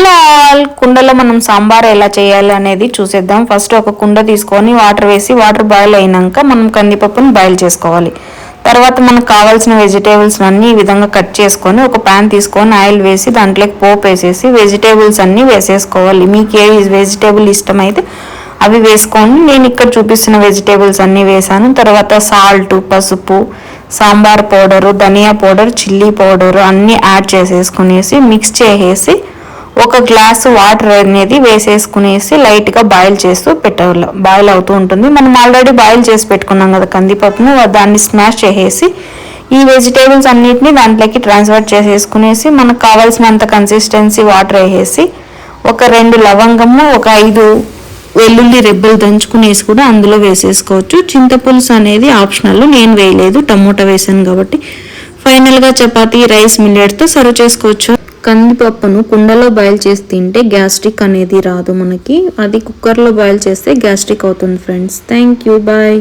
Hello all కుండలో మనం సాంబార్ ఎలా చేయాలి అనేది చూసేద్దాం. ఫస్ట్ ఒక కుండ తీసుకొని వాటర్ వేసి వాటర్ బాయిల్ అయినాక మనం కందిపప్పును బాయిల్ చేసుకోవాలి. తర్వాత మనకు కావాల్సిన వెజిటేబుల్స్ అన్నీ ఈ విధంగా కట్ చేసుకొని ఒక ప్యాన్ తీసుకొని ఆయిల్ వేసి దాంట్లోకి పోపు వేసేసి వెజిటేబుల్స్ అన్నీ వేసేసుకోవాలి. మీకు ఏ వెజిటేబుల్ ఇష్టమైతే అవి వేసుకొని నేను ఇక్కడ చూపిస్తున్న వెజిటేబుల్స్ అన్నీ వేసాను. తర్వాత సాల్ట్ పసుపు సాంబార్ పౌడరు ధనియా పౌడర్ చిల్లీ పౌడరు అన్నీ యాడ్ చేసేసుకునేసి మిక్స్ చేసేసి ఒక గ్లాసు వాటర్ అనేది వేసేసుకునేసి లైట్గా బాయిల్ చేస్తూ పెట్టాలి బాయిల్ అవుతూ ఉంటుంది. మనం ఆల్రెడీ బాయిల్ చేసి పెట్టుకున్నాం కదా కందిపప్పును దాన్ని స్మాష్ చేసేసి ఈ వెజిటేబుల్స్ అన్నిటిని దాంట్లోకి ట్రాన్స్ఫర్ చేసేసుకునేసి మనకు కావాల్సినంత కన్సిస్టెన్సీ వాటర్ వేసేసి ఒక రెండు లవంగము ఒక ఐదు వెల్లుల్లి రెబ్బలు దంచుకునేసి కూడా అందులో వేసేసుకోవచ్చు. చింతపులుసు అనేది ఆప్షనల్ నేను వేయలేదు టమోటా వేసాను కాబట్టి. ఫైనల్గా చపాతీ రైస్ మిల్లెట్తో సర్వ్ చేసుకోవచ్చు. కందిపప్పును కుండలో బాయిల్ చేసి తింటే గ్యాస్ట్రిక్ అనేది రాదు మనకి. అది కుక్కర్లో బాయిల్ చేస్తే గ్యాస్ట్రిక్ అవుతుంది ఫ్రెండ్స్. Thank you bye.